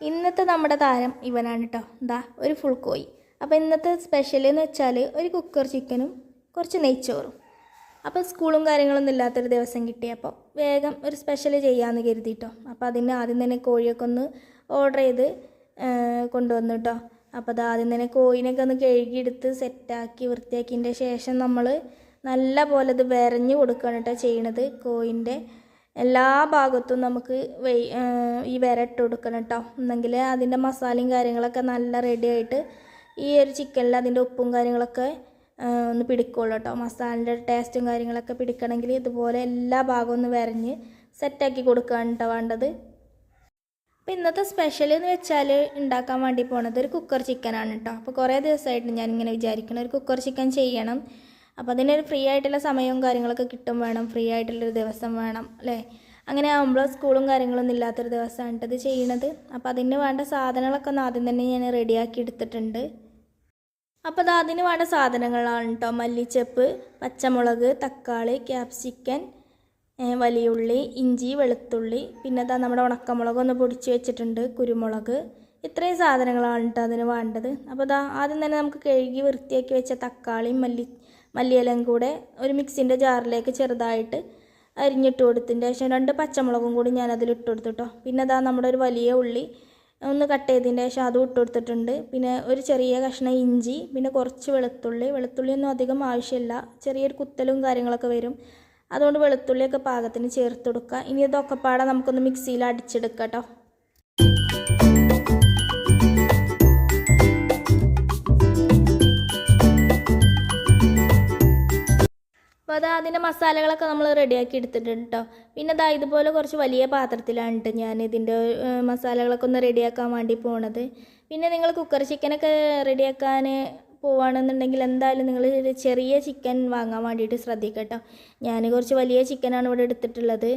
ഇന്നത്തെ നമ്മുടെ താരം ഇവനാണ് കേട്ടോ എന്താ ഒരു ഫുൾ കോയി അപ്പോൾ ഇന്നത്തെ സ്പെഷ്യൽ എന്ന് വെച്ചാൽ ഒരു കുക്കർ ചിക്കനും കുറച്ച് നെയ്ച്ചോറും. അപ്പോൾ സ്കൂളും കാര്യങ്ങളൊന്നും ഇല്ലാത്തൊരു ദിവസം കിട്ടിയപ്പോൾ വേഗം ഒരു സ്പെഷ്യൽ ചെയ്യാമെന്ന് കരുതിയിട്ടോ അപ്പോൾ അതിന് ആദ്യം തന്നെ കോഴിയൊക്കെ ഒന്ന് ഓർഡർ ചെയ്ത് കൊണ്ടുവന്നു കേട്ടോ അപ്പോൾ അത് ആദ്യം തന്നെ കോഴിനൊക്കെ ഒന്ന് കഴുകിയെടുത്ത് സെറ്റാക്കി വൃത്തിയാക്കിയതിന്റെ ശേഷം നമ്മൾ നല്ല പോലെ ഇത് വരഞ്ഞു കൊടുക്കുകയാണ് കേട്ടോ ചെയ്യണത് കോഴിന്റെ എല്ലാ ഭാഗത്തും നമുക്ക് വെയ് ഈ വിരട്ട് കൊടുക്കണം കേട്ടോ എന്നെങ്കിൽ അതിന്റെ മസാലയും കാര്യങ്ങളൊക്കെ നല്ല റെഡി ആയിട്ട് ഈ ഒരു ചിക്കനിൽ അതിന്റെ ഉപ്പും കാര്യങ്ങളൊക്കെ ഒന്ന് പിടിക്കുള്ളൂ കേട്ടോ മസാലന്റെ ടേസ്റ്റും കാര്യങ്ങളൊക്കെ പിടിക്കണമെങ്കിൽ ഇതുപോലെ എല്ലാ ഭാഗവും ഒന്ന് വരഞ്ഞ് സെറ്റാക്കി കൊടുക്കുകയാണ് കേട്ടോ വേണ്ടത്. അപ്പോൾ ഇന്നത്തെ സ്പെഷ്യൽ എന്ന് വെച്ചാൽ ഉണ്ടാക്കാൻ വേണ്ടി പോണത് ഒരു കുക്കർ ചിക്കനാണ് കേട്ടോ അപ്പോൾ കുറേ ദിവസമായിട്ട് ഞാനിങ്ങനെ വിചാരിക്കണം ഒരു കുക്കർ ചിക്കൻ ചെയ്യണം. അപ്പോൾ അതിനൊരു ഫ്രീ ആയിട്ടുള്ള സമയവും കാര്യങ്ങളൊക്കെ കിട്ടും വേണം. ഫ്രീ ആയിട്ടുള്ളൊരു ദിവസം വേണം അല്ലേ? അങ്ങനെ ആകുമ്പോൾ സ്കൂളും കാര്യങ്ങളൊന്നും ഇല്ലാത്തൊരു ദിവസമാണ് ഇത് ചെയ്യണത്. അപ്പോൾ അതിന് വേണ്ട സാധനങ്ങളൊക്കെ ഒന്ന് ആദ്യം തന്നെ ഞാൻ റെഡിയാക്കി എടുത്തിട്ടുണ്ട്. അപ്പോൾ അത് അതിന് വേണ്ട സാധനങ്ങളാണ് കേട്ടോ മല്ലിച്ചപ്പ് പച്ചമുളക് തക്കാളി ക്യാപ്സിക്കൻ വലിയ വലിയുള്ളി ഇഞ്ചി വെളുത്തുള്ളി പിന്നെ അതാ നമ്മുടെ ഉണക്കമുളക് ഒന്ന് പൊടിച്ച് വെച്ചിട്ടുണ്ട് കുരുമുളക്. ഇത്രയും സാധനങ്ങളാണ് കേട്ടോ അതിന് വേണ്ടത്. അപ്പോൾ അതാ ആദ്യം തന്നെ നമുക്ക് കഴുകി വൃത്തിയാക്കി വെച്ച തക്കാളിയും മല്ലി മല്ലിയിലയും കൂടെ ഒരു മിക്സിന്റെ ജാറിലേക്ക് ചെറുതായിട്ട് അരിഞ്ഞിട്ട് കൊടുത്തതിന്റെ ശേഷം രണ്ട് പച്ചമുളകും കൂടി ഞാൻ അതിൽ ഇട്ട് കൊടുത്തു കേട്ടോ പിന്നെ അതാ നമ്മുടെ ഒരു വലിയ ഉള്ളി ഒന്ന് കട്ട് ചെയ്തതിന്റെ ശേഷം അതും ഇട്ട് കൊടുത്തിട്ടുണ്ട്. പിന്നെ ഒരു ചെറിയ കഷ്ണം ഇഞ്ചി പിന്നെ കുറച്ച് വെളുത്തുള്ളി. വെളുത്തുള്ളിയൊന്നും അധികം ആവശ്യമില്ല. ചെറിയൊരു കുത്തലും കാര്യങ്ങളൊക്കെ വരും. അതുകൊണ്ട് വെളുത്തുള്ളിയൊക്കെ പാകത്തിന് ചേർത്ത് കൊടുക്കുക. ഇനി ഇതൊക്കെ പാടെ നമുക്കൊന്ന് മിക്സിയിൽ അടിച്ചെടുക്കാം കേട്ടോ അപ്പോൾ അത് അതിന്റെ മസാലകളൊക്കെ നമ്മൾ റെഡിയാക്കി എടുത്തിട്ടുണ്ട് കേട്ടോ പിന്നെ ദാ ഇതുപോലെ കുറച്ച് വലിയ പാത്രത്തിലാണ് കേട്ടോ ഞാൻ ഇതിന്റെ മസാലകളൊക്കെ ഒന്ന് റെഡിയാക്കാൻ വേണ്ടി പോണത്. പിന്നെ നിങ്ങൾ കുക്കർ ചിക്കനൊക്കെ റെഡിയാക്കാൻ പോവാണെന്നുണ്ടെങ്കിൽ എന്തായാലും നിങ്ങൾ ചെറിയ ചിക്കൻ വാങ്ങാൻ വേണ്ടിയിട്ട് ശ്രദ്ധിക്കട്ടോ ഞാൻ കുറച്ച് വലിയ ചിക്കനാണ് ഇവിടെ എടുത്തിട്ടുള്ളത്.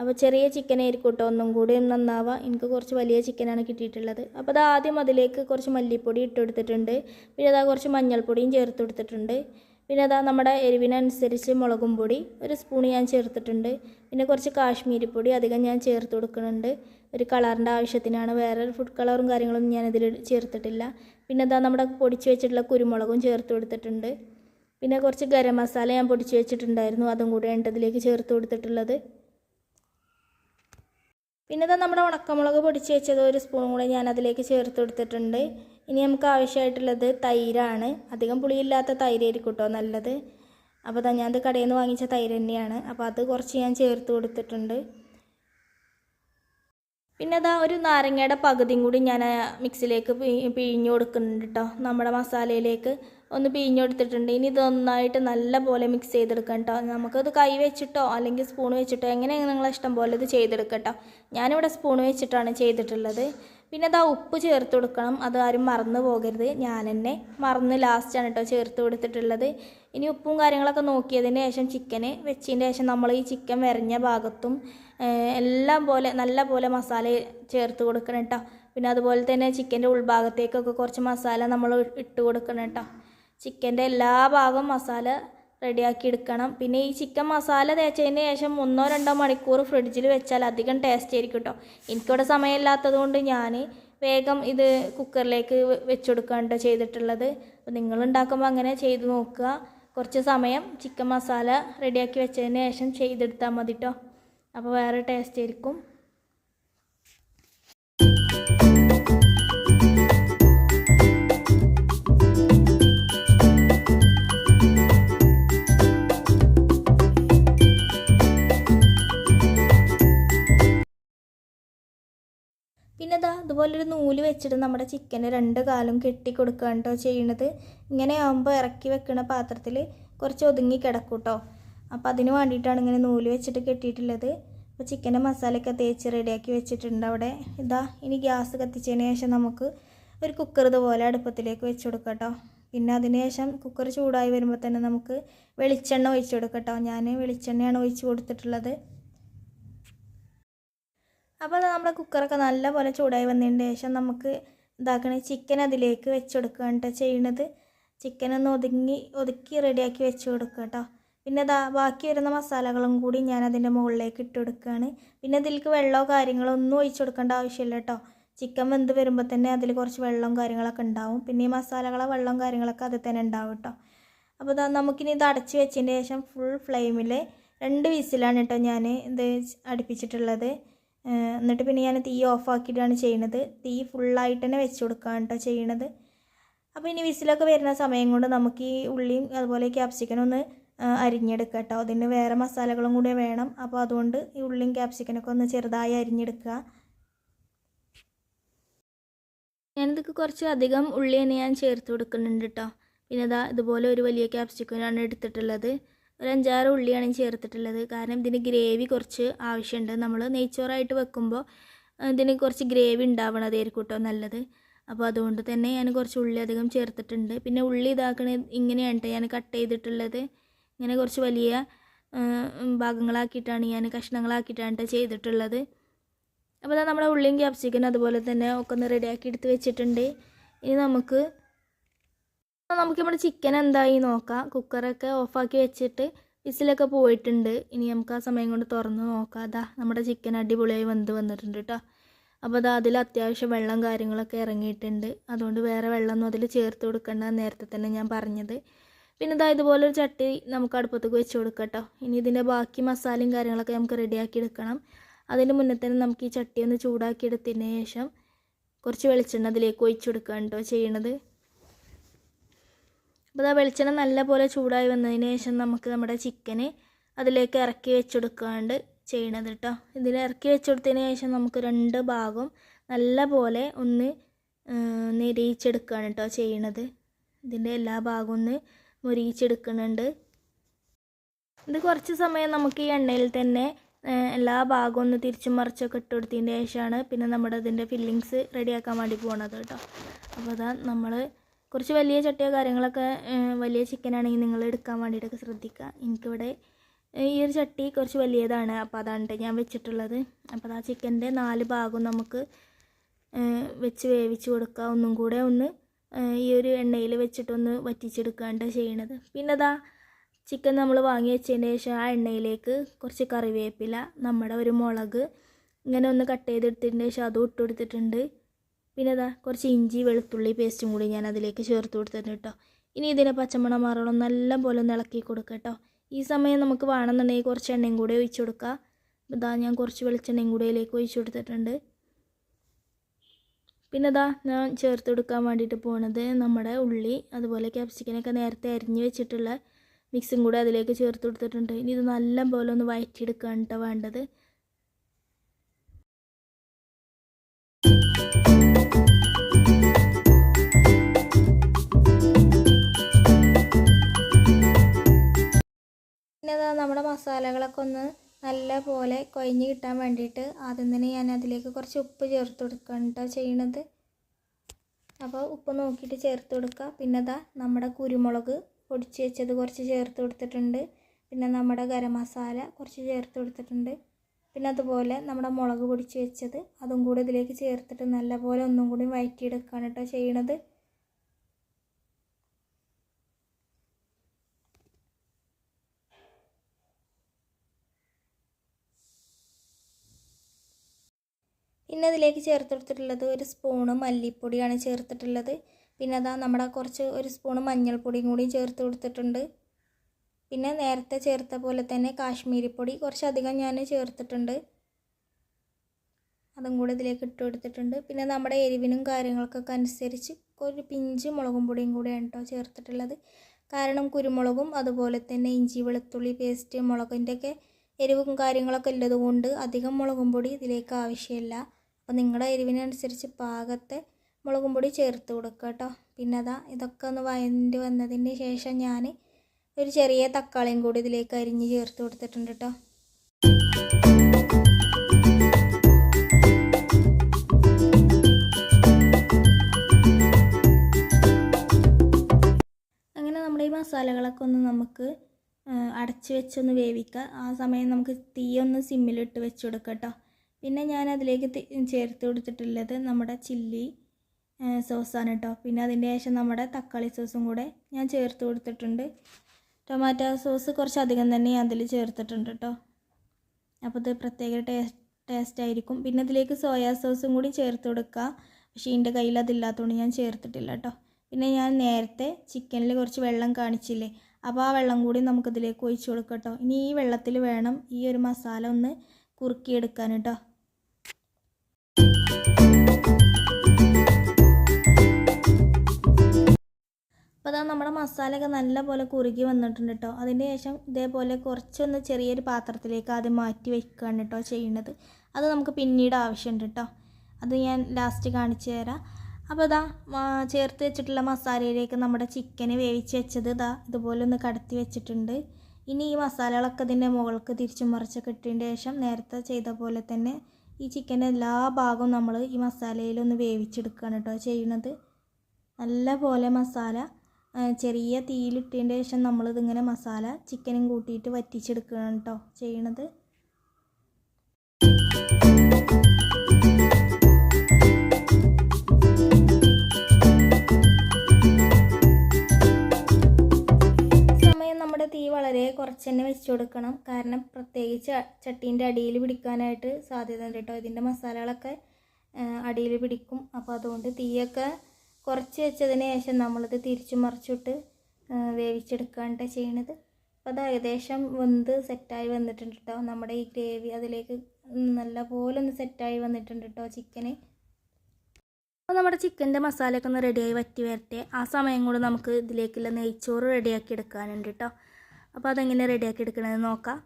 അപ്പോൾ ചെറിയ ചിക്കൻ ആയിരിക്കും കേട്ടോ ഒന്നും കൂടി നന്നാവുക എനിക്ക് കുറച്ച് വലിയ ചിക്കനാണ് കിട്ടിയിട്ടുള്ളത്. അപ്പോൾ അത് ആദ്യം അതിലേക്ക് കുറച്ച് മല്ലിപ്പൊടി ഇട്ട് കൊടുത്തിട്ടുണ്ട്. പിന്നെ അതാ കുറച്ച് മഞ്ഞൾപ്പൊടിയും ചേർത്ത് കൊടുത്തിട്ടുണ്ട്. പിന്നെ അതാ നമ്മുടെ എരിവിനനുസരിച്ച് മുളകും പൊടി ഒരു സ്പൂൺ ഞാൻ ചേർത്തിട്ടുണ്ട്. പിന്നെ കുറച്ച് കാശ്മീരി പൊടി അധികം ഞാൻ ചേർത്ത് കൊടുക്കുന്നുണ്ട്. ഒരു കളറിന്റെ ആവശ്യത്തിനാണ്. വേറെ ഫുഡ് കളറും കാര്യങ്ങളും ഞാൻ ഇതിൽ ചേർത്തിട്ടില്ല. പിന്നെ അതാ നമ്മുടെ പൊടിച്ച് വെച്ചിട്ടുള്ള കുരുമുളകും ചേർത്ത് കൊടുത്തിട്ടുണ്ട്. പിന്നെ കുറച്ച് ഗരം മസാല ഞാൻ പൊടിച്ച് വെച്ചിട്ടുണ്ടായിരുന്നു. അതും കൂടി ഇതിലേക്ക് ചേർത്ത് കൊടുത്തിട്ടുള്ളത്. പിന്നെ ഇതാ നമ്മുടെ ഉണക്കമുളക് പൊടിച്ച് വെച്ചത് ഒരു സ്പൂൺ കൂടെ ഞാൻ അതിലേക്ക് ചേർത്ത് കൊടുത്തിട്ടുണ്ട്. ഇനി നമുക്ക് ആവശ്യമായിട്ടുള്ളത് തൈരാണ്. അധികം പുളിയില്ലാത്ത തൈരായിരിക്കും കേട്ടോ നല്ലത് അപ്പോൾ ഞാനത് കടയിൽ നിന്ന് വാങ്ങിച്ച തൈര് തന്നെയാണ്. അപ്പോൾ അത് കുറച്ച് ഞാൻ ചേർത്ത് കൊടുത്തിട്ടുണ്ട്. പിന്നെ അതാ ഒരു നാരങ്ങയുടെ പകുതിയും കൂടി ഞാൻ മിക്സിലേക്ക് പിഴിഞ്ഞ് കൊടുക്കുന്നുണ്ട് കേട്ടോ നമ്മുടെ മസാലയിലേക്ക് ഒന്ന് പിഴിഞ്ഞു കൊടുത്തിട്ടുണ്ട്. ഇനി ഇതൊന്നായിട്ട് നല്ല പോലെ മിക്സ് ചെയ്തെടുക്കാം കേട്ടോ നമുക്കത് കൈ വെച്ചിട്ടോ അല്ലെങ്കിൽ സ്പൂൺ വെച്ചിട്ടോ എങ്ങനെയാണ് നിങ്ങളെ ഇഷ്ടം പോലെ ഇത് ചെയ്തെടുക്കാം കേട്ടോ ഞാനിവിടെ സ്പൂൺ വെച്ചിട്ടാണ് ചെയ്തിട്ടുള്ളത്. പിന്നെ അതാ ഉപ്പ് ചേർത്ത് കൊടുക്കണം. അത് ആരും മറന്നു പോകരുത്. ഞാൻ തന്നെ മറന്ന് ലാസ്റ്റാണ് കേട്ടോ ചേർത്ത് കൊടുത്തിട്ടുള്ളത്. ഇനി ഉപ്പും കാര്യങ്ങളൊക്കെ നോക്കിയതിന് ശേഷം ചിക്കന് വെച്ചതിന് ശേഷം നമ്മൾ ഈ ചിക്കൻ വരഞ്ഞ ഭാഗത്തും എല്ലാം പോലെ നല്ല പോലെ മസാല ചേർത്ത് കൊടുക്കണം കേട്ടോ പിന്നെ അതുപോലെ തന്നെ ചിക്കന്റെ ഉൾഭാഗത്തേക്കൊക്കെ കുറച്ച് മസാല നമ്മൾ ഇട്ട് കൊടുക്കണം കേട്ടോ ചിക്കന്റെ എല്ലാ ഭാഗവും മസാല റെഡിയാക്കി എടുക്കണം. പിന്നെ ഈ ചിക്കൻ മസാല തേച്ചതിന് ശേഷം ഒന്നോ രണ്ടോ മണിക്കൂർ ഫ്രിഡ്ജിൽ വെച്ചാൽ അധികം ടേസ്റ്റ് ആയിരിക്കും കേട്ടോ എനിക്കിവിടെ സമയമില്ലാത്തത് കൊണ്ട് ഞാൻ വേഗം ഇത് കുക്കറിലേക്ക് വെച്ചുകൊടുക്കാണ്ട് ചെയ്തിട്ടുള്ളത്. അപ്പോൾ നിങ്ങൾ ഉണ്ടാക്കുമ്പോൾ അങ്ങനെ ചെയ്ത് നോക്കുക. കുറച്ച് സമയം ചിക്കൻ മസാല റെഡിയാക്കി വെച്ചതിന് ശേഷം ചെയ്തെടുത്താൽ മതി കേട്ടോ അപ്പോൾ വേറെ ടേസ്റ്റ് ആയിരിക്കും. അതുപോലൊരു നൂൽ വെച്ചിട്ട് നമ്മുടെ ചിക്കന് രണ്ട് കാലും കെട്ടി കൊടുക്കുകയാണ് ചെയ്യണത്. ഇങ്ങനെ ആകുമ്പോൾ ഇറക്കി വെക്കുന്ന പാത്രത്തിൽ കുറച്ച് ഒതുങ്ങി കിടക്കും കേട്ടോ അപ്പോൾ അതിന് വേണ്ടിയിട്ടാണ് ഇങ്ങനെ നൂൽ വെച്ചിട്ട് കെട്ടിയിട്ടുള്ളത്. അപ്പോൾ ചിക്കന്റെ മസാലയൊക്കെ തേച്ച് റെഡിയാക്കി വെച്ചിട്ടുണ്ട് അവിടെ. ഇതാ ഇനി ഗ്യാസ് കത്തിച്ചതിന് ശേഷം നമുക്ക് ഒരു കുക്കർ ഇതുപോലെ അടുപ്പത്തിലേക്ക് വെച്ച് കൊടുക്കാം കേട്ടോ പിന്നെ അതിന് ശേഷം കുക്കർ ചൂടായി വരുമ്പോൾ തന്നെ നമുക്ക് വെളിച്ചെണ്ണ ഒഴിച്ച് കൊടുക്കാം കേട്ടോ ഞാൻ വെളിച്ചെണ്ണയാണ് ഒഴിച്ച് കൊടുത്തിട്ടുള്ളത്. അപ്പോൾ നമ്മുടെ കുക്കറൊക്കെ നല്ലപോലെ ചൂടായി വന്നതിന് ശേഷം നമുക്ക് ഇതാക്കണ ചിക്കൻ അതിലേക്ക് വെച്ച് കൊടുക്കുകയാണ് കേട്ടോ ചെയ്യണത് ചിക്കൻ ഒന്ന് ഒതുങ്ങി ഒതുക്കി റെഡിയാക്കി വെച്ച് കൊടുക്കുക കേട്ടോ. പിന്നെ ദാ ബാക്കി വരുന്ന മസാലകളും കൂടി ഞാൻ അതിന്റെ മുകളിലേക്ക് ഇട്ട് കൊടുക്കുകയാണ്. പിന്നെ ഇതിലേക്ക് വെള്ളമോ കാര്യങ്ങളോ ഒന്നും ഒഴിച്ചു കൊടുക്കേണ്ട ആവശ്യമില്ല കേട്ടോ. ചിക്കൻ വെന്ത് വരുമ്പോൾ തന്നെ അതിൽ കുറച്ച് വെള്ളവും കാര്യങ്ങളൊക്കെ ഉണ്ടാവും. പിന്നെ ഈ മസാലകളെ വെള്ളവും കാര്യങ്ങളൊക്കെ അതിൽ തന്നെ ഉണ്ടാവും കേട്ടോ. അപ്പോൾ ഇതാ നമുക്കിനി ഇത് അടച്ച് വെച്ചതിന് ശേഷം ഫുൾ ഫ്ലെയിമിൽ രണ്ട് വിസിലാണ് കേട്ടോ ഞാൻ ഇത് അടുപ്പിച്ചിട്ടുള്ളത്. എന്നിട്ട് പിന്നെ ഞാൻ തീ ഓഫ് ആക്കിയിട്ടാണ് ചെയ്യണത്. തീ ഫുള്ളായിട്ട് തന്നെ വെച്ച് കൊടുക്കുകയാണ് കേട്ടോ ചെയ്യണത്. അപ്പോൾ ഇനി വിസിലൊക്കെ വരുന്ന സമയം കൊണ്ട് നമുക്ക് ഈ ഉള്ളിയും അതുപോലെ ക്യാപ്സിക്കനും ഒന്ന് അരിഞ്ഞെടുക്കുക കേട്ടോ. അതിന് വേറെ മസാലകളും കൂടെ വേണം. അപ്പോൾ അതുകൊണ്ട് ഈ ഉള്ളിയും ക്യാപ്സിക്കനൊക്കെ ഒന്ന് ചെറുതായി അരിഞ്ഞെടുക്കുക ഞാനിതൊക്കെ കുറച്ച് അധികം ഉള്ളി തന്നെ ഞാൻ ചേർത്ത് കൊടുക്കുന്നുണ്ട് കേട്ടോ. പിന്നെ ഇതാ ഇതുപോലെ ഒരു വലിയ ക്യാപ്സിക്കനാണ് എടുത്തിട്ടുള്ളത്. ഒരു അഞ്ചാറ് ഉള്ളിയാണ് ചേർത്തിട്ടുള്ളത്. കാരണം ഇതിന് ഗ്രേവി കുറച്ച് ആവശ്യമുണ്ട്. നമ്മൾ നെയ്ച്ചോറായിട്ട് വെക്കുമ്പോൾ ഇതിന് കുറച്ച് ഗ്രേവി ഉണ്ടാവണതായിരിക്കും കേട്ടോ നല്ലത്. അപ്പോൾ അതുകൊണ്ട് തന്നെ ഞാൻ കുറച്ച് ഉള്ളി അധികം ചേർത്തിട്ടുണ്ട്. പിന്നെ ഉള്ളി ഇതാക്കണ ഇങ്ങനെയാണ് ഞാൻ കട്ട് ചെയ്തിട്ടുള്ളത്. ഇങ്ങനെ കുറച്ച് വലിയ ഭാഗങ്ങളാക്കിയിട്ടാണ് ഞാൻ കഷ്ണങ്ങളാക്കിയിട്ടാണ് ട്ടോ ചെയ്തിട്ടുള്ളത്. അപ്പോൾ നമ്മുടെ ഉള്ളിയും ക്യാപ്സിക്കനും അതുപോലെ തന്നെ ഒക്കെ ഒന്ന് റെഡിയാക്കി എടുത്ത് വെച്ചിട്ടുണ്ട്. ഇനി നമുക്ക് നമുക്ക് നമ്മുടെ ചിക്കൻ എന്തായി നോക്കാം. കുക്കറൊക്കെ ഓഫാക്കി വെച്ചിട്ട് വിസിലൊക്കെ പോയിട്ടുണ്ട്. ഇനി നമുക്ക് ആ സമയം കൊണ്ട് തുറന്ന് നോക്കാം. അതാ നമ്മുടെ ചിക്കൻ അടിപൊളിയായി വെന്ത് വന്നിട്ടുണ്ട് കേട്ടോ അപ്പോൾ അത് അതിൽ അത്യാവശ്യം വെള്ളം കാര്യങ്ങളൊക്കെ ഇറങ്ങിയിട്ടുണ്ട്. അതുകൊണ്ട് വേറെ വെള്ളമൊന്നും അതിൽ ചേർത്ത് കൊടുക്കേണ്ട നേരത്തെ തന്നെ ഞാൻ പറഞ്ഞത്. പിന്നെ ഇതാ ഇതുപോലെ ഒരു ചട്ടി നമുക്ക് അടുപ്പത്തേക്ക് വെച്ച് കൊടുക്കാം കേട്ടോ ഇനി ഇതിന്റെ ബാക്കി മസാലയും കാര്യങ്ങളൊക്കെ നമുക്ക് റെഡിയാക്കി എടുക്കണം. അതിന് മുന്നേ തന്നെ നമുക്ക് ഈ ചട്ടി ഒന്ന് ചൂടാക്കി എടുത്തതിന് ശേഷം കുറച്ച് വെളിച്ചെണ്ണ അതിലേക്ക് ഒഴിച്ചു കൊടുക്കുകയാണ് കേട്ടോ ചെയ്യണത്. അപ്പോൾ ആ വെളിച്ചെണ്ണ നല്ലപോലെ ചൂടായി വന്നതിന് ശേഷം നമുക്ക് നമ്മുടെ ചിക്കന് അതിലേക്ക് ഇറക്കി വെച്ചെടുക്കാണ്ട് ചെയ്യണത് കേട്ടോ ഇതിൽ ഇറക്കി വെച്ചെടുത്തതിന് ശേഷം നമുക്ക് രണ്ട് ഭാഗം നല്ലപോലെ ഒന്ന് നിരയിച്ചെടുക്കുകയാണ് കേട്ടോ ചെയ്യണത്. ഇതിന്റെ എല്ലാ ഭാഗവും ഒന്ന് മുരിയിച്ചെടുക്കുന്നുണ്ട് ഇത് കുറച്ച് സമയം നമുക്ക് ഈ എണ്ണയിൽ തന്നെ എല്ലാ ഭാഗവും ഒന്ന് തിരിച്ചും മറിച്ചൊക്കെ ഇട്ട് കൊടുത്തതിന്റെ ശേഷമാണ് പിന്നെ നമ്മുടെ ഇതിന്റെ ഫില്ലിങ്സ് റെഡിയാക്കാൻ വേണ്ടി പോകണത് കേട്ടോ അപ്പോൾ അതാ നമ്മൾ കുറച്ച് വലിയ ചട്ടിയോ കാര്യങ്ങളൊക്കെ വലിയ ചിക്കൻ ആണെങ്കിൽ നിങ്ങൾ എടുക്കാൻ വേണ്ടിയിട്ടൊക്കെ ശ്രദ്ധിക്കുക. എനിക്കിവിടെ ഈ ഒരു ചട്ടി കുറച്ച് വലിയതാണ്. അപ്പോൾ അതാണ് ഞാൻ വെച്ചിട്ടുള്ളത്. അപ്പോൾ ആ ചിക്കന്റെ നാല് ഭാഗവും നമുക്ക് വെച്ച് വേവിച്ച് കൊടുക്കുക. ഒന്നും കൂടെ ഒന്ന് ഈ ഒരു എണ്ണയിൽ വെച്ചിട്ടൊന്ന് വറ്റിച്ചെടുക്കാണ്ട് ചെയ്യണത്. പിന്നെ അതാ ചിക്കൻ നമ്മൾ വാങ്ങി വെച്ചതിന് ശേഷം ആ എണ്ണയിലേക്ക് കുറച്ച് കറിവേപ്പില നമ്മുടെ ഒരു മുളക് ഇങ്ങനെ ഒന്ന് കട്ട് ചെയ്തെടുത്തതിന് ശേഷം അതും ഇട്ട് പിന്നെ അതാ കുറച്ച് ഇഞ്ചി വെളുത്തുള്ളി പേസ്റ്റും കൂടി ഞാൻ അതിലേക്ക് ചേർത്ത് കൊടുത്തിട്ടുണ്ട് കേട്ടോ. ഇനി ഇതിനെ പച്ചമണം മാറണം നല്ല പോലെ ഒന്ന് ഇളക്കി കൊടുക്കുക കേട്ടോ. ഈ സമയം നമുക്ക് വേണമെന്നുണ്ടെങ്കിൽ കുറച്ച് എണ്ണയും കൂടെ ഒഴിച്ചു കൊടുക്കുക ഇതാ ഞാൻ കുറച്ച് വെളിച്ചെണ്ണയും കൂടെ ഇതിലേക്ക് ഒഴിച്ചു കൊടുത്തിട്ടുണ്ട്. പിന്നെ ഇതാ ഞാൻ ചേർത്ത് കൊടുക്കാൻ വേണ്ടിയിട്ട് പോണത് നമ്മുടെ ഉള്ളി അതുപോലെ ക്യാപ്സിക്കനൊക്കെ നേരത്തെ അരിഞ്ഞ് വെച്ചിട്ടുള്ള മിക്സും കൂടെ അതിലേക്ക് ചേർത്ത് കൊടുത്തിട്ടുണ്ട്. ഇനി ഇത് നല്ല പോലെ ഒന്ന് വഴറ്റിയെടുക്കുകയാണ് കേട്ടോ വേണ്ടത്. പിന്നെ അതാ നമ്മുടെ മസാലകളൊക്കെ ഒന്ന് നല്ല പോലെ കൊഴിഞ്ഞ് കിട്ടാൻ വേണ്ടിയിട്ട് ആദ്യം തന്നെ ഞാൻ അതിലേക്ക് കുറച്ച് ഉപ്പ് ചേർത്ത് കൊടുക്കുകയാണ് കേട്ടോ ചെയ്യണത്. അപ്പോൾ ഉപ്പ് നോക്കിയിട്ട് ചേർത്ത് കൊടുക്കുക പിന്നെ അതാ നമ്മുടെ കുരുമുളക് പൊടിച്ച് വെച്ചത് കുറച്ച് ചേർത്ത് കൊടുത്തിട്ടുണ്ട്. പിന്നെ നമ്മുടെ ഗരം മസാല കുറച്ച് ചേർത്ത് കൊടുത്തിട്ടുണ്ട്. പിന്നെ അതുപോലെ നമ്മുടെ മുളക് പൊടിച്ച് വെച്ചത് അതും കൂടി ഇതിലേക്ക് ചേർത്തിട്ട് നല്ലപോലെ ഒന്നും കൂടി വഴറ്റിയെടുക്കുകയാണ് കേട്ടോ ചെയ്യണത്. പിന്നെ അതിലേക്ക് ചേർത്തെടുത്തിട്ടുള്ളത് ഒരു സ്പൂണ് മല്ലിപ്പൊടിയാണ് ചേർത്തിട്ടുള്ളത്. പിന്നെ അതാ നമ്മുടെ കുറച്ച് ഒരു സ്പൂണ് മഞ്ഞൾപ്പൊടിയും കൂടി ചേർത്ത് കൊടുത്തിട്ടുണ്ട്. പിന്നെ നേരത്തെ ചേർത്ത പോലെ തന്നെ കാശ്മീരി പൊടി കുറച്ചധികം ഞാൻ ചേർത്തിട്ടുണ്ട്. അതും കൂടി ഇതിലേക്ക് ഇട്ട് കൊടുത്തിട്ടുണ്ട്. പിന്നെ നമ്മുടെ എരിവിനും കാര്യങ്ങൾക്കൊക്കെ അനുസരിച്ച് ഒരു പിഞ്ച് മുളകും പൊടിയും കൂടിയാണ് കേട്ടോ ചേർത്തിട്ടുള്ളത്. കാരണം കുരുമുളകും അതുപോലെ തന്നെ ഇഞ്ചി വെളുത്തുള്ളി പേസ്റ്റ് മുളകിന്റെയൊക്കെ എരിവും കാര്യങ്ങളൊക്കെ ഉള്ളതുകൊണ്ട് അധികം മുളകും പൊടി ഇതിലേക്ക് ആവശ്യമില്ല. അപ്പോൾ നിങ്ങളുടെ എരിവിനനുസരിച്ച് പാകത്തെ മുളകും പൊടി ചേർത്ത് കൊടുക്കുക കേട്ടോ പിന്നെ അതാ ഇതൊക്കെ ഒന്ന് വഴണ്ടി വന്നതിന് ശേഷം ഞാൻ ഒരു ചെറിയ തക്കാളിയും കൂടി ഇതിലേക്ക് അരിഞ്ഞ് ചേർത്ത് കൊടുത്തിട്ടുണ്ട് കേട്ടോ അങ്ങനെ നമ്മുടെ ഈ മസാലകളൊക്കെ ഒന്ന് നമുക്ക് അടച്ച് വെച്ചൊന്ന് വേവിക്കുക ആ സമയം നമുക്ക് തീയൊന്ന് സിമ്മിലിട്ട് വെച്ച് കൊടുക്കാം കേട്ടോ പിന്നെ ഞാൻ അതിലേക്ക് ചേർത്ത് കൊടുത്തിട്ടുള്ളത് നമ്മുടെ ചില്ലി സോസാണ് കേട്ടോ പിന്നെ അതിന്റെ ശേഷം നമ്മുടെ തക്കാളി സോസും കൂടെ ഞാൻ ചേർത്ത് കൊടുത്തിട്ടുണ്ട്. ടൊമാറ്റോ സോസ് കുറച്ച് അധികം തന്നെ ഞാൻ അതിൽ ചേർത്തിട്ടുണ്ട് കേട്ടോ അപ്പോൾ ഇത് പ്രത്യേക ടേസ്റ്റ് ടേസ്റ്റ് ആയിരിക്കും. പിന്നെ ഇതിലേക്ക് സോയാ സോസും കൂടി ചേർത്ത് കൊടുക്കുക പക്ഷേ എന്റെ കയ്യിൽ അതില്ലാത്തതുകൊണ്ട് ഞാൻ ചേർത്തിട്ടില്ല കേട്ടോ പിന്നെ ഞാൻ നേരത്തെ ചിക്കനിൽ കുറച്ച് വെള്ളം കാണിച്ചില്ലേ അപ്പോൾ ആ വെള്ളം കൂടി നമുക്കിതിലേക്ക് ഒഴിച്ചു കൊടുക്കാം കേട്ടോ ഇനി ഈ വെള്ളത്തിൽ വേണം ഈ ഒരു മസാല ഒന്ന് കുറുക്കിയെടുക്കാൻ കേട്ടോ അപ്പോൾ അതാ നമ്മുടെ മസാലയൊക്കെ നല്ലപോലെ കുറുകി വന്നിട്ടുണ്ട് കേട്ടോ അതിന് ശേഷം ഇതേപോലെ കുറച്ചൊന്ന് ചെറിയൊരു പാത്രത്തിലേക്ക് ആദ്യം മാറ്റി വയ്ക്കുകയാണ് കേട്ടോ ചെയ്യുന്നത്. അത് നമുക്ക് പിന്നീട് ആവശ്യമുണ്ട് കേട്ടോ അത് ഞാൻ ലാസ്റ്റ് കാണിച്ചു തരാം. അപ്പോൾ ഇതാ ചേർത്ത് വെച്ചിട്ടുള്ള മസാലയിലേക്ക് നമ്മുടെ ചിക്കന് വേവിച്ച് വെച്ചത് ഇതാ ഇതുപോലെ ഒന്ന് കടത്തി വെച്ചിട്ടുണ്ട്. ഇനി ഈ മസാലകളൊക്കെ ഇതിന്റെ മുകൾക്ക് തിരിച്ചു മറിച്ചൊക്കെ ഇട്ടതിന് ശേഷം നേരത്തെ ചെയ്ത പോലെ തന്നെ ഈ ചിക്കന്റെ എല്ലാ ഭാഗവും നമ്മൾ ഈ മസാലയിലൊന്ന് വേവിച്ചെടുക്കുകയാണ് കേട്ടോ ചെയ്യുന്നത് നല്ല പോലെ മസാല ചെറിയ തീയിലിട്ടതിന്റെ ശേഷം നമ്മളിതിങ്ങനെ മസാല ചിക്കനും കൂട്ടിയിട്ട് വറ്റിച്ചെടുക്കുകയാണ് കേട്ടോ ചെയ്യണത്. തീ വളരെ കുറച്ച് തന്നെ വെച്ച് കൊടുക്കണം. കാരണം പ്രത്യേകിച്ച് ചട്ടീന്റെ അടിയിൽ പിടിക്കാനായിട്ട് സാധ്യത ഉണ്ട് കേട്ടോ. ഇതിന്റെ മസാലകളൊക്കെ അടിയിൽ പിടിക്കും. അപ്പോൾ അതുകൊണ്ട് തീയൊക്കെ കുറച്ച് വെച്ചതിന് ശേഷം നമ്മളിത് തിരിച്ചു മറിച്ചിട്ട് വേവിച്ചെടുക്കാണ്ട ചെയ്യണത്. അപ്പോൾ അത് ഏകദേശം വെന്ത് സെറ്റായി വന്നിട്ടുണ്ട് കേട്ടോ. നമ്മുടെ ഈ ഗ്രേവി അതിലേക്ക് നല്ല പോലെ ഒന്ന് സെറ്റായി വന്നിട്ടുണ്ട് കേട്ടോ ചിക്കന്. അപ്പോൾ നമ്മുടെ ചിക്കന്റെ മസാലയൊക്കെ ഒന്ന് റെഡിയായി വറ്റി വരട്ടെ. ആ സമയം കൊണ്ട് നമുക്ക് ഇതിലേക്കുള്ള നെയ്ച്ചോറ് റെഡിയാക്കി എടുക്കാനുണ്ട് കേട്ടോ. അപ്പോൾ അതെങ്ങനെ റെഡിയാക്കി എടുക്കണമെന്ന് നോക്കാം.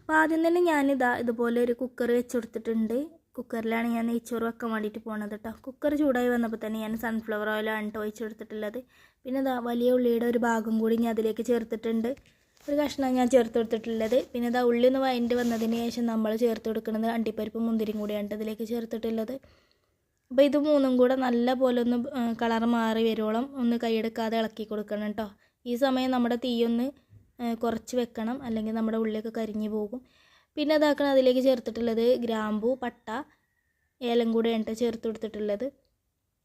അപ്പോൾ ആദ്യം തന്നെ ഞാനിതാ ഇതുപോലെ ഒരു കുക്കർ വെച്ച് കൊടുത്തിട്ടുണ്ട് കുക്കറിലാണ് ഞാൻ നെയ്ച്ചോറ് വെക്കാൻ വേണ്ടിയിട്ട് പോണത് കേട്ടോ കുക്കർ ചൂടായി വന്നപ്പോൾ തന്നെ ഞാൻ സൺഫ്ലവർ ഓയിലാണ് കേട്ടോ ഒഴിച്ച് കൊടുത്തിട്ടുള്ളത് പിന്നെ ഇതാ വലിയ ഉള്ളിയുടെ ഒരു ഭാഗം കൂടി ഞാൻ അതിലേക്ക് ചേർത്തിട്ടുണ്ട്. ഒരു കഷ്ണം ഞാൻ ചേർത്ത് കൊടുത്തിട്ടുള്ളത്. പിന്നെ ഇതാ ഉള്ളി ഒന്ന് വഴണ്ടി വന്നതിന് ശേഷം നമ്മൾ ചേർത്ത് കൊടുക്കുന്നത് അണ്ടിപ്പരിപ്പ് മുന്തിരിയും കൂടിയാണ് അതിലേക്ക് ചേർത്തിട്ടുള്ളത്. അപ്പോൾ ഇത് മൂന്നും കൂടെ നല്ല പോലെ ഒന്ന് കളർ മാറി വരുവോളം ഒന്ന് കൈയെടുക്കാതെ ഇളക്കി കൊടുക്കണം കേട്ടോ ഈ സമയം നമ്മുടെ തീയൊന്ന് കുറച്ച് വെക്കണം. അല്ലെങ്കിൽ നമ്മുടെ ഉള്ളിലൊക്കെ കരിഞ്ഞു പോകും. പിന്നെ അതാക്കണം അതിലേക്ക് ചേർത്തിട്ടുള്ളത് ഗ്രാമ്പു പട്ട ഏലം കൂടെയാണ് ട്ടോ ചേർത്ത് കൊടുത്തിട്ടുള്ളത്.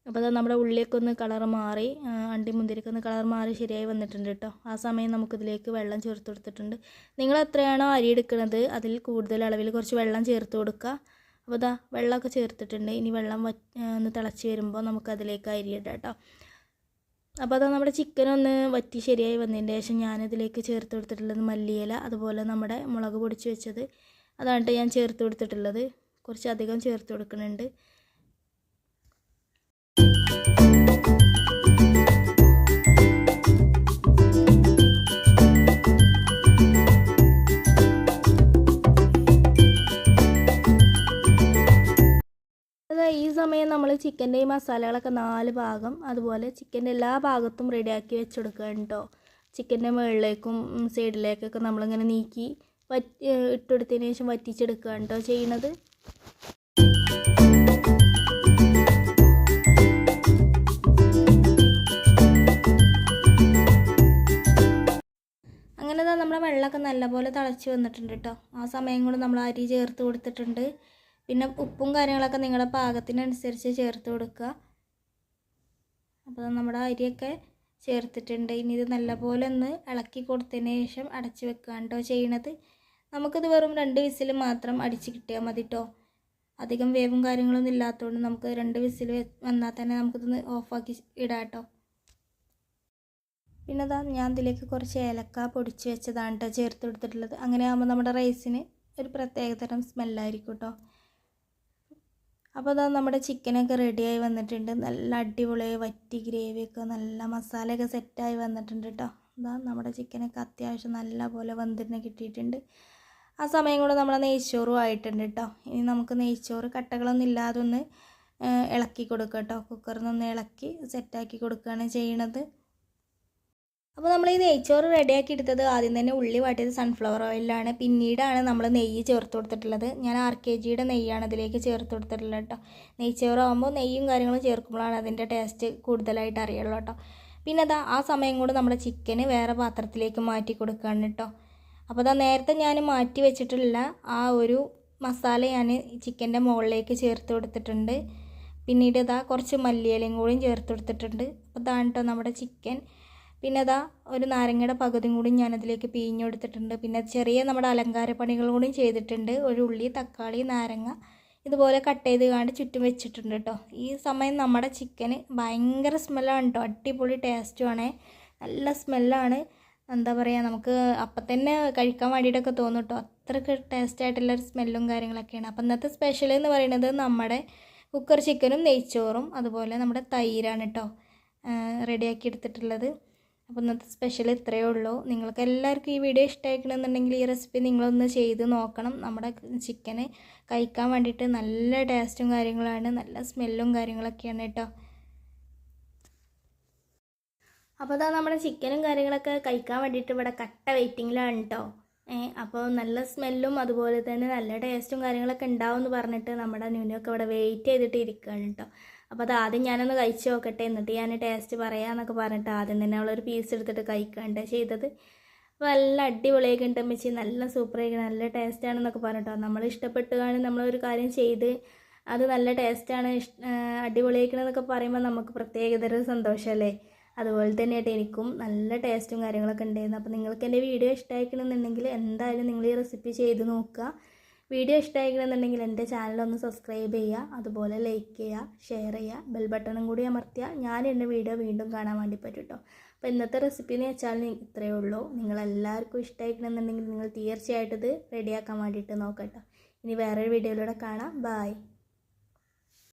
അപ്പോൾ അത് നമ്മുടെ ഉള്ളിലേക്ക് ഒന്ന് കളർ മാറി അണ്ടി മുന്തിരിക്ക് ഒന്ന് കളർ മാറി ശരിയായി വന്നിട്ടുണ്ട് കേട്ടോ. ആ സമയം നമുക്കിതിലേക്ക് വെള്ളം ചേർത്ത് കൊടുത്തിട്ടുണ്ട്. നിങ്ങൾ എത്രയാണോ അരി എടുക്കുന്നത് അതിൽ കൂടുതൽ അളവിൽ കുറച്ച് വെള്ളം ചേർത്ത് കൊടുക്കുക. അപ്പോൾ ഇതാ വെള്ളമൊക്കെ ചേർത്തിട്ടുണ്ട്. ഇനി വെള്ളം വ ഒന്ന് തിളച്ച് വരുമ്പോൾ നമുക്കതിലേക്ക് അരി ഇടാം കേട്ടോ. അപ്പോൾ അതാ നമ്മുടെ ചിക്കൻ ഒന്ന് വറ്റി ശരിയായി വന്നതിന് ശേഷം ഞാനിതിലേക്ക് ചേർത്ത് കൊടുത്തിട്ടുള്ളത് മല്ലിയില അതുപോലെ നമ്മുടെ മുളക് പൊടിച്ച് വെച്ചത്. അതാണ് ഞാൻ ചേർത്ത് കൊടുത്തിട്ടുള്ളത്. കുറച്ചധികം ചേർത്ത് കൊടുക്കുന്നുണ്ട്. സമയം നമ്മൾ ചിക്കന്റെ ഈ മസാലകളൊക്കെ നാല് ഭാഗം അതുപോലെ ചിക്കന്റെ എല്ലാ ഭാഗത്തും റെഡിയാക്കി വെച്ചെടുക്കുക കേട്ടോ ചിക്കന്റെ മുകളിലേക്കും സൈഡിലേക്കൊക്കെ നമ്മളിങ്ങനെ നീക്കി വറ്റി ഇട്ടെടുത്തതിന് ശേഷം വറ്റിച്ചെടുക്കുക കേട്ടോ ചെയ്യണത് അങ്ങനെ നമ്മുടെ വെള്ളമൊക്കെ നല്ലപോലെ തിളച്ച് വന്നിട്ടുണ്ട് കേട്ടോ ആ സമയം കൊണ്ട് നമ്മൾ അരി ചേർത്ത് കൊടുത്തിട്ടുണ്ട്. പിന്നെ ഉപ്പും കാര്യങ്ങളൊക്കെ നിങ്ങളുടെ പാകത്തിനനുസരിച്ച് ചേർത്ത് കൊടുക്കുക. അപ്പോൾ നമ്മുടെ അരിയൊക്കെ ചേർത്തിട്ടുണ്ട്. ഇനി ഇത് നല്ലപോലെ ഒന്ന് ഇളക്കി കൊടുത്തതിന് ശേഷം അടച്ച് വെക്കാണ്ടോ ചെയ്യണത്. നമുക്കിത് വെറും രണ്ട് വിസിൽ മാത്രം അടിച്ച് കിട്ടിയാൽ മതി കേട്ടോ. അധികം വേവും കാര്യങ്ങളൊന്നും ഇല്ലാത്തതുകൊണ്ട് നമുക്ക് രണ്ട് വിസിൽ വന്നാൽ തന്നെ നമുക്കിതൊന്ന് ഓഫാക്കി ഇടാം കേട്ടോ. പിന്നെ അതാ ഞാൻ ഇതിലേക്ക് കുറച്ച് ഏലക്ക പൊടിച്ച് വെച്ചതാണ് കേട്ടോ ചേർത്ത് കൊടുത്തിട്ടുള്ളത്. അങ്ങനെ ആകുമ്പോൾ നമ്മുടെ റൈസിന് ഒരു പ്രത്യേകതരം സ്മെല്ലായിരിക്കും കേട്ടോ. അപ്പോൾ അതാ നമ്മുടെ ചിക്കനൊക്കെ റെഡിയായി വന്നിട്ടുണ്ട്. നല്ല അടിപൊളിയായി വറ്റി ഗ്രേവിയൊക്കെ നല്ല മസാലയൊക്കെ സെറ്റായി വന്നിട്ടുണ്ട് കേട്ടോ ഇതാ നമ്മുടെ ചിക്കനൊക്കെ അത്യാവശ്യം നല്ല പോലെ വന്നിരുന്ന് കിട്ടിയിട്ടുണ്ട്. ആ സമയം കൂടെ നമ്മുടെ നെയ്ച്ചോറും ആയിട്ടുണ്ട് കേട്ടോ ഇനി നമുക്ക് നെയ്ച്ചോറ് കട്ടകളൊന്നും ഇല്ലാതെ ഒന്ന് ഇളക്കി കൊടുക്കുക കേട്ടോ കുക്കറിൽ നിന്ന് ഇളക്കി സെറ്റാക്കി കൊടുക്കുകയാണ് ചെയ്യണത് അപ്പോൾ നമ്മൾ ഈ നെയ്ച്ചോറ് റെഡിയാക്കി എടുത്തത് ആദ്യം തന്നെ ഉള്ളി വാട്ടിയത് സൺഫ്ലവർ ഓയിലാണ് പിന്നീടാണ് നമ്മൾ നെയ്യ് ചേർത്ത് കൊടുത്തിട്ടുള്ളത്. ഞാൻ ആർ കെ ജിയുടെ നെയ്യാണ് അതിലേക്ക് ചേർത്ത് കൊടുത്തിട്ടുള്ളത് കേട്ടോ നെയ്ച്ചോറാകുമ്പോൾ നെയ്യും കാര്യങ്ങളും ചേർക്കുമ്പോഴാണ് അതിന്റെ ടേസ്റ്റ് കൂടുതലായിട്ട് അറിയുള്ളൂ കേട്ടോ പിന്നെ അതാ ആ സമയം കൊണ്ട് നമ്മുടെ ചിക്കന് വേറെ പാത്രത്തിലേക്ക് മാറ്റി കൊടുക്കുകയാണ് കേട്ടോ അപ്പോൾ അതാ നേരത്തെ ഞാൻ മാറ്റി വെച്ചിട്ടുള്ള ആ ഒരു മസാല ഞാൻ ചിക്കന്റെ മുകളിലേക്ക് ചേർത്ത് കൊടുത്തിട്ടുണ്ട്. പിന്നീട് ഇതാ കുറച്ച് മല്ലിയിലയും കൂടിയും ചേർത്ത് കൊടുത്തിട്ടുണ്ട്. അപ്പോൾ അതാണ് കേട്ടോ നമ്മുടെ ചിക്കൻ പിന്നെ അതാ ഒരു നാരങ്ങയുടെ പകുതിയും കൂടി ഞാനതിലേക്ക് പിഴിഞ്ഞെടുത്തിട്ടുണ്ട് പിന്നെ ചെറിയ നമ്മുടെ അലങ്കാര പണികൾ കൂടി ചെയ്തിട്ടുണ്ട്. ഒരു ഉള്ളി തക്കാളി നാരങ്ങ ഇതുപോലെ കട്ട് ചെയ്ത് കാണ്ട് ചുറ്റും വെച്ചിട്ടുണ്ട് കേട്ടോ ഈ സമയം നമ്മുടെ ചിക്കന് ഭയങ്കര സ്മെല്ലാണ് കേട്ടോ അടിപൊളി ടേസ്റ്റുമാണ് നല്ല സ്മെല്ലാണ്. എന്താ പറയുക നമുക്ക് അപ്പം തന്നെ കഴിക്കാൻ വേണ്ടിയിട്ടൊക്കെ തോന്നും കേട്ടോ അത്രയ്ക്ക് ടേസ്റ്റ് ആയിട്ടുള്ള ഒരു സ്മെല്ലും കാര്യങ്ങളൊക്കെയാണ്. അപ്പം ഇന്നത്തെ സ്പെഷ്യൽ എന്ന് പറയുന്നത് നമ്മുടെ കുക്കർ ചിക്കനും നെയ്ച്ചോറും അതുപോലെ നമ്മുടെ തൈരാണ് കേട്ടോ റെഡിയാക്കി എടുത്തിട്ടുള്ളത്. അപ്പോൾ ഇന്നത്തെ സ്പെഷ്യൽ ഇത്രയേ ഉള്ളൂ. നിങ്ങൾക്ക് എല്ലാവർക്കും ഈ വീഡിയോ ഇഷ്ടമായിക്കണമെന്നുണ്ടെങ്കിൽ ഈ റെസിപ്പി നിങ്ങളൊന്ന് ചെയ്ത് നോക്കണം. നമ്മുടെ ചിക്കന് കഴിക്കാൻ വേണ്ടിയിട്ട് നല്ല ടേസ്റ്റും കാര്യങ്ങളാണ്. നല്ല സ്മെല്ലും കാര്യങ്ങളൊക്കെയാണ് കേട്ടോ. അപ്പോൾ അതാ നമ്മുടെ ചിക്കനും കാര്യങ്ങളൊക്കെ കഴിക്കാൻ വേണ്ടിയിട്ട് ഇവിടെ കട്ട വെയിറ്റിങ്ങിലാണ് കേട്ടോ. അപ്പോൾ നല്ല സ്മെല്ലും അതുപോലെ തന്നെ നല്ല ടേസ്റ്റും കാര്യങ്ങളൊക്കെ ഉണ്ടാവും എന്ന് പറഞ്ഞിട്ട് നമ്മുടെ ന്യൂനൊക്കെ ഇവിടെ വെയിറ്റ് ചെയ്തിട്ട് ഇരിക്കുകയാണ് കേട്ടോ. അപ്പോൾ അത് ആദ്യം ഞാനൊന്ന് കഴിച്ച് നോക്കട്ടെ എന്നിട്ട് ഞാൻ ടേസ്റ്റ് പറയാമെന്നൊക്കെ പറഞ്ഞിട്ട് ആദ്യം തന്നെ അവളൊരു പീസ് എടുത്തിട്ട് കഴിക്കണ്ട ചെയ്തത്. നല്ല അടിപൊളിയൊക്കെ ഉണ്ട് അമ്മച്ചി. നല്ല സൂപ്പറായിരിക്കും നല്ല ടേസ്റ്റാണെന്നൊക്കെ പറഞ്ഞിട്ടോ. നമ്മൾ ഇഷ്ടപ്പെട്ടുകയാണ് നമ്മളൊരു കാര്യം ചെയ്ത് അത് നല്ല ടേസ്റ്റാണ് അടിപൊളിയാക്കണമെന്നൊക്കെ പറയുമ്പോൾ നമുക്ക് പ്രത്യേകതര സന്തോഷമല്ലേ അതുപോലെ തന്നെയായിട്ട് എനിക്കും നല്ല ടേസ്റ്റും കാര്യങ്ങളൊക്കെ ഉണ്ടായിരുന്നു. അപ്പോൾ നിങ്ങൾക്ക് എന്റെ വീഡിയോ ഇഷ്ടമായിക്കണമെന്നുണ്ടെങ്കിൽ എന്തായാലും നിങ്ങൾ ഈ റെസിപ്പി ചെയ്ത് നോക്കുക. വീഡിയോ ഇഷ്ടമായിക്കണമെന്നുണ്ടെങ്കിൽ എന്റെ ചാനൽ ഒന്ന് സബ്സ്ക്രൈബ് ചെയ്യുക അതുപോലെ ലൈക്ക് ചെയ്യുക ഷെയർ ചെയ്യുക ബെൽ ബട്ടണും കൂടി അമർത്തിയാൽ ഞാൻ എന്റെ വീഡിയോ വീണ്ടും കാണാൻ വേണ്ടി പറ്റും കേട്ടോ അപ്പോൾ ഇന്നത്തെ റെസിപ്പി എന്ന് വെച്ചാൽ ഇത്രയേ ഉള്ളൂ. നിങ്ങളെല്ലാവർക്കും ഇഷ്ടമായിക്കണമെന്നുണ്ടെങ്കിൽ നിങ്ങൾ തീർച്ചയായിട്ടും ഇത് റെഡിയാക്കാൻ വേണ്ടിയിട്ട് നോക്കട്ടോ. ഇനി വേറൊരു വീഡിയോയിലൂടെ കാണാം. ബായ്